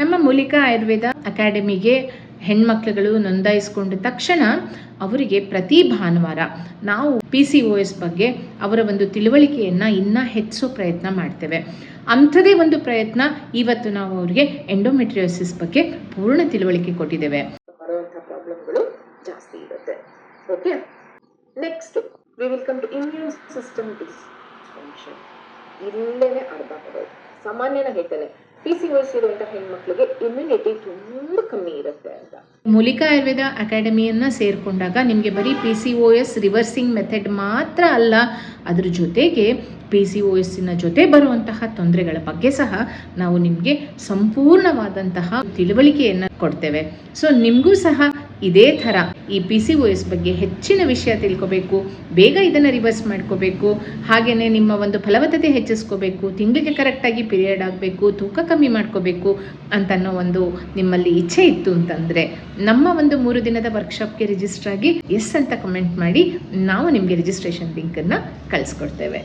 ನಮ್ಮ ಮೂಲಿಕಾ ಆಯುರ್ವೇದ ಅಕಾಡೆಮಿಗೆ ಹೆಣ್ಮಕ್ಳುಗಳು ನೋಂದಾಯಿಸ್ಕೊಂಡ ತಕ್ಷಣ ಅವರಿಗೆ ಪ್ರತಿ ಭಾನುವಾರ ನಾವು ಪಿ ಸಿ ಒ ಎಸ್ ಬಗ್ಗೆ ಅವರ ಒಂದು ತಿಳುವಳಿಕೆಯನ್ನು ಇನ್ನೂ ಹೆಚ್ಚಿಸೋ ಪ್ರಯತ್ನ ಮಾಡ್ತೇವೆ. ಅಂಥದೇ ಒಂದು ಪ್ರಯತ್ನ ಇವತ್ತು ನಾವು ಅವರಿಗೆ ಎಂಡೋಮೆಟ್ರಿಯೋಸಿಸ್ ಬಗ್ಗೆ ಪೂರ್ಣ ತಿಳುವಳಿಕೆ ಕೊಟ್ಟಿದ್ದೇವೆ. ಬರುವಂಥ ಪ್ರಾಬ್ಲಮ್ಗಳು ಜಾಸ್ತಿ ಇರುತ್ತೆ. Okay next we will come to immune system dysfunction ಇಲ್ಲೇ ಅರ್ಧ ಸಾಮಾನ್ಯನ ಹೇಳ್ತೇನೆ. ಪಿ ಸಿ ಇರುವಂಥ ಹೆಣ್ಮಕ್ಳಿಗೆ ಇಮ್ಯುನಿಟಿ ತುಂಬ ಕಮ್ಮಿ ಇರುತ್ತೆ ಅಂತ. ಮೂಲಿಕಾ ಆಯುರ್ವೇದ ಅಕಾಡೆಮಿಯನ್ನು ಸೇರಿಕೊಂಡಾಗ ನಿಮಗೆ ಬರೀ P C O S reversing method ಮಾತ್ರ ಅಲ್ಲ, ಅದ್ರ ಜೊತೆಗೆ ಪಿ ಸಿ ಒ ಎಸ್ಸಿನ ಜೊತೆ ಬರುವಂತಹ ತೊಂದರೆಗಳ ಬಗ್ಗೆ ಸಹ ನಾವು ನಿಮಗೆ ಸಂಪೂರ್ಣವಾದಂತಹ ತಿಳುವಳಿಕೆಯನ್ನು ಕೊಡ್ತೇವೆ. ಸೊ ನಿಮಗೂ ಸಹ ಇದೇ ಥರ ಈ ಪಿ ಸಿ ಓ ಎಸ್ ಬಗ್ಗೆ ಹೆಚ್ಚಿನ ವಿಷಯ ತಿಳ್ಕೊಬೇಕು, ಬೇಗ ಇದನ್ನು ರಿವರ್ಸ್ ಮಾಡ್ಕೋಬೇಕು ಹಾಗೆಯೇ ನಿಮ್ಮ ಒಂದು ಫಲವತ್ತತೆ ಹೆಚ್ಚಿಸ್ಕೋಬೇಕು, ತಿಂಗಳಿಗೆ ಕರೆಕ್ಟಾಗಿ ಪಿರಿಯಡ್ ಆಗಬೇಕು, ತೂಕ ಕಮ್ಮಿ ಮಾಡ್ಕೋಬೇಕು ಅಂತನ್ನೋ ಒಂದು ನಿಮ್ಮಲ್ಲಿ ಇಚ್ಛೆ ಇತ್ತು ಅಂತಂದರೆ ನಮ್ಮ ಒಂದು ಮೂರು ದಿನದ ವರ್ಕ್ಶಾಪ್ಗೆ ರಿಜಿಸ್ಟರ್ ಆಗಿ ಎಸ್ ಅಂತ ಕಮೆಂಟ್ ಮಾಡಿ ನಾವು ನಿಮಗೆ ರಿಜಿಸ್ಟ್ರೇಷನ್ ಲಿಂಕನ್ನು ಕಳಿಸ್ಕೊಡ್ತೇವೆ.